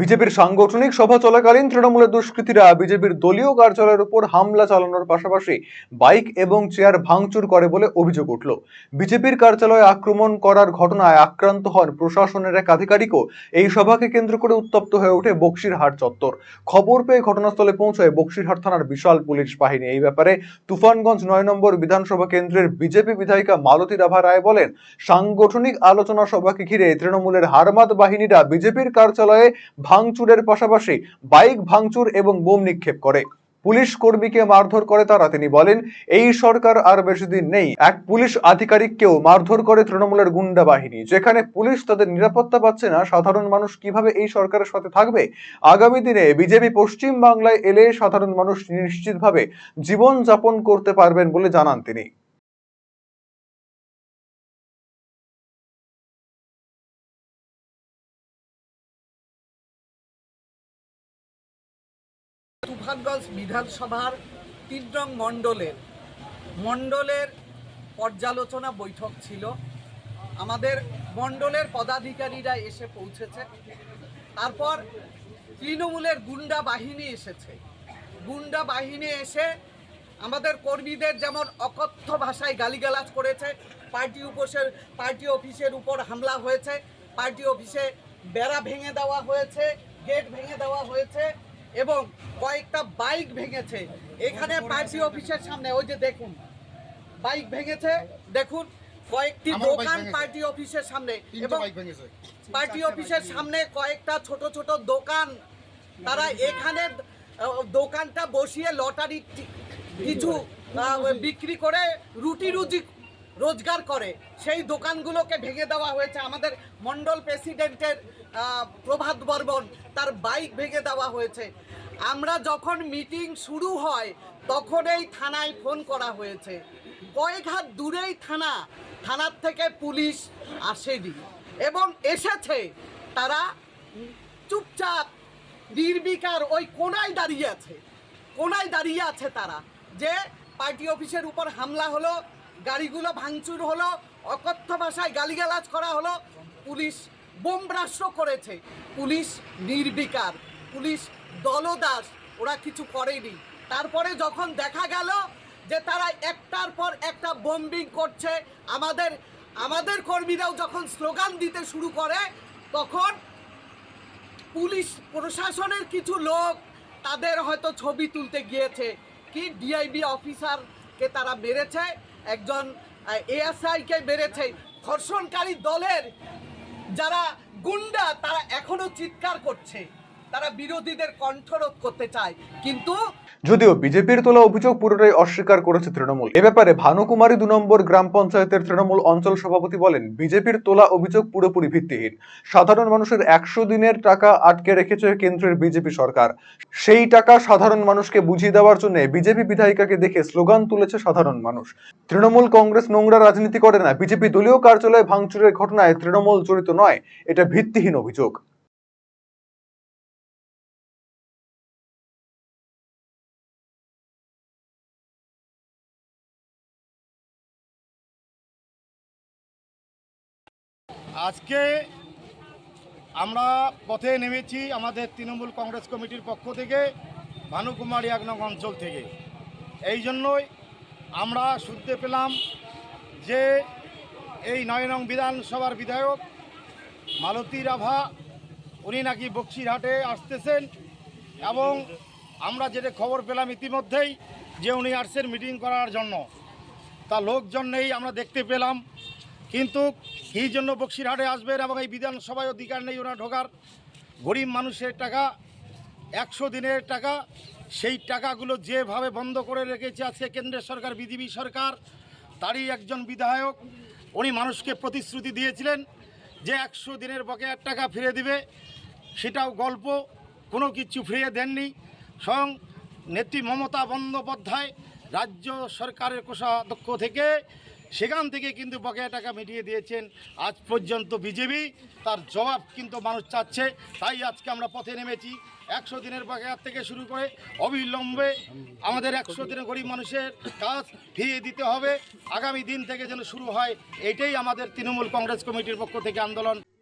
বিজেপির সাংগঠনিক সভা চলাকালীন তৃণমূলের দুষ্কৃতীরা বিজেপির দলীয় কার্যালয়ের উপর হামলা চালানোর পাশাপাশি বাইক এবং চেয়ার ভাঙচুর করে বলে অভিযোগ উঠল। বিজেপির কার্যালয়ে আক্রমণ করার ঘটনায় আক্রান্ত হন প্রশাসনের এক আধিকারিকও। এই সভাকে কেন্দ্র করে উত্তপ্ত হয়ে ওঠে বক্সিরহাট চত্বর। খবর পেয়ে ঘটনাস্থলে পৌঁছয় বক্সিরহাট থানার বিশাল পুলিশ বাহিনী। এই ব্যাপারে তুফানগঞ্জ নয় নম্বর বিধানসভা কেন্দ্রের বিজেপি বিধায়িকা মালতী রাভা রায় বলেন, সাংগঠনিক আলোচনা সভাকে ঘিরে তৃণমূলের হারমাত বাহিনীরা বিজেপির কার্যালয়ে ভাঙচুরের পাশাপাশি বাইক ভাঙচুর এবং বোম নিক্ষেপ করে। পুলিশ কর্মীকে মারধর করে তারা, তিনি বলেন, এই সরকার আর বেশি দিন নেই। এক পুলিশ আধিকারিককেও মারধর করে তৃণমূলের গুন্ডা বাহিনী। যেখানে পুলিশ তাদের নিরাপত্তা পাচ্ছে না, সাধারণ মানুষ কীভাবে এই সরকারের সাথে থাকবে? আগামী দিনে বিজেপি পশ্চিম বাংলায় এলে সাধারণ মানুষ নিশ্চিতভাবে জীবন যাপন করতে পারবেন বলে জানান তিনি। তুফানগঞ্জ বিধানসভার তিন মণ্ডলের মণ্ডলের পর্যালোচনা বৈঠক ছিল। আমাদের মণ্ডলের পদাধিকারীরা এসে পৌঁছেছে। তারপর তৃণমূলের গুন্ডা বাহিনী এসেছে। গুন্ডা বাহিনী এসে আমাদের কর্মীদের যেমন অকথ্য ভাষায় গালিগালাজ করেছে, পার্টি উপসের পার্টি অফিসের উপর হামলা হয়েছে, পার্টি অফিসে বেড়া ভেঙে দেওয়া হয়েছে, গেট ভেঙে দেওয়া হয়েছে এবং কয়েকটা বাইক ভেঙেছে। এখানে পার্টি অফিসের সামনে ওই যে দেখুন। বাইক ভেঙেছে দেখুন কয়েকটি দোকান পার্টি অফিসের সামনে এবং পার্টি অফিসের সামনে কয়েকটা ছোট ছোট দোকান। তারা এখানে দোকানটা বসিয়ে লটারি কিছু বিক্রি করে রুটি রুজি রোজগার করে। সেই দোকানগুলোকে ভেঙে দেওয়া হয়েছে। আমাদের মন্ডল প্রেসিডেন্টের প্রভাত বর্মন, তার বাইক ভেঙে দেওয়া হয়েছে। আমরা যখন মিটিং শুরু হয়, তখন এই থানায় ফোন করা হয়েছে। কয়েক হাত দূরেই থানা, থানার থেকে পুলিশ আসেনি। এবং এসেছে, তারা চুপচাপ, নির্বিকার ওই কোনায় দাঁড়িয়ে আছে। কোনায় দাঁড়িয়ে আছে তারা, যে পার্টি অফিসের উপর হামলা হলো, গাড়িগুলো ভাঙচুর হলো, অকথ্য ভাষায় গালিগালাজ করা হলো, পুলিশ বোমব্রাস্ট করেছে। পুলিশ নির্বিকার। পুলিশ দলদাস, ওরা কিছু করেনি। তারপরে যখন দেখা গেল যে তারা একটার পর একটা বোম্বিং করছে, আমাদের আমাদের কর্মীরাও যখন স্লোগান দিতে শুরু করে, তখন পুলিশ, প্রশাসনের কিছু লোক তাদের হয়তো ছবি তুলতে গিয়েছে। কি ডিআইবি অফিসারকে তারা মেরেছে? একজন এএসআইকে মেরেছে। ধর্ষণকারী দলের যারা গুন্ডা তারা এখনও চিৎকার করছে। তারা বিরোধীদের কণ্ঠরোধ করতে চায়। কিন্তু যদিও বিজেপির তোলা অভিযোগ পুরোটাই অস্বীকার করেছে তৃণমূল। এ ব্যাপারে ভানুকুমারী দু নম্বর গ্রাম পঞ্চায়েতের তৃণমূল অঞ্চল সভাপতি বলেন, বিজেপির তোলা অভিযোগ পুরোপুরি ভিত্তিহীন। সাধারণ মানুষের একশো দিনের টাকা আটকে রেখেছে কেন্দ্রের বিজেপি সরকার। সেই টাকা সাধারণ মানুষকে বুঝিয়ে দেওয়ার জন্য বিজেপি বিধায়িকাকে দেখে স্লোগান তুলেছে সাধারণ মানুষ। তৃণমূল কংগ্রেস নোংরা রাজনীতি করে না, বিজেপি দলীয় কার্যালয়ে ভাঙচুরের ঘটনায় তৃণমূল জড়িত নয়, এটা ভিত্তিহীন অভিযোগ। আজকে আমরা পথে নেমেছি আমাদের তৃণমূল কংগ্রেস কমিটির পক্ষ থেকে ভানুকুমারী এক নং অঞ্চল থেকে। এই জন্যই আমরা শুনতে পেলাম যে এই নয় নং বিধানসভার বিধায়ক মালতী রাভা, উনি নাকি বক্সিরহাটে আসতেছেন এবং আমরা যেটা খবর পেলাম ইতিমধ্যেই যে উনি আসছেন মিটিং করার জন্য। তা লোকজন নেই, আমরা দেখতে পেলাম। কিন্তু কী জন্য বক্সিরহাটে আসবেন এবং এই বিধানসভায় অধিকার নেই ওনার ঢোকার? গরিব মানুষের টাকা, একশো দিনের টাকা, সেই টাকাগুলো যেভাবে বন্ধ করে রেখেছে আজকে কেন্দ্রের সরকার, বিজেপি সরকার, তারই একজন বিধায়ক, উনি মানুষকে প্রতিশ্রুতি দিয়েছিলেন যে একশো দিনের বকেয়ার টাকা ফিরে দিবে। সেটাও গল্প, কোনো কিছু ফিরিয়ে দেননি। স্বয়ং নেত্রী মমতা বন্দ্যোপাধ্যায় রাজ্য সরকারের কোষাধ্যক্ষ থেকে সেখান থেকে কিন্তু বকেয়া টাকা মিটিয়ে দিয়েছেন। আজ পর্যন্ত বিজেপি, তার জবাব কিন্তু মানুষ চাচ্ছে। তাই আজকে আমরা পথে নেমেছি। একশো দিনের বকেয়ার থেকে শুরু করে অবিলম্বে আমাদের একশো দিনের গরিব মানুষের কাজ ফিরিয়ে দিতে হবে। আগামী দিন থেকে যেন শুরু হয়, এটাই আমাদের তৃণমূল কংগ্রেস কমিটির পক্ষ থেকে আন্দোলন।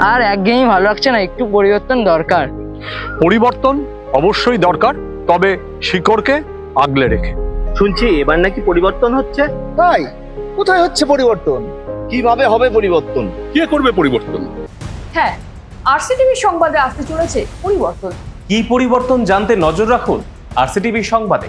আর একঘেয়েমি ভালো লাগছে না একটু পরিবর্তন দরকার। পরিবর্তন অবশ্যই দরকার তবে শিকড়কে আগলে রেখে। শুনছি এবার নাকি পরিবর্তন হচ্ছে? তাই? কোথায় হচ্ছে পরিবর্তন? কীভাবে হবে পরিবর্তন? কে করবে পরিবর্তন? হ্যাঁ আরসিটিভি সংবাদে আসতে চলেছে পরিবর্তন। কি পরিবর্তন জানতে নজর রাখুন আরসিটিভি সংবাদে।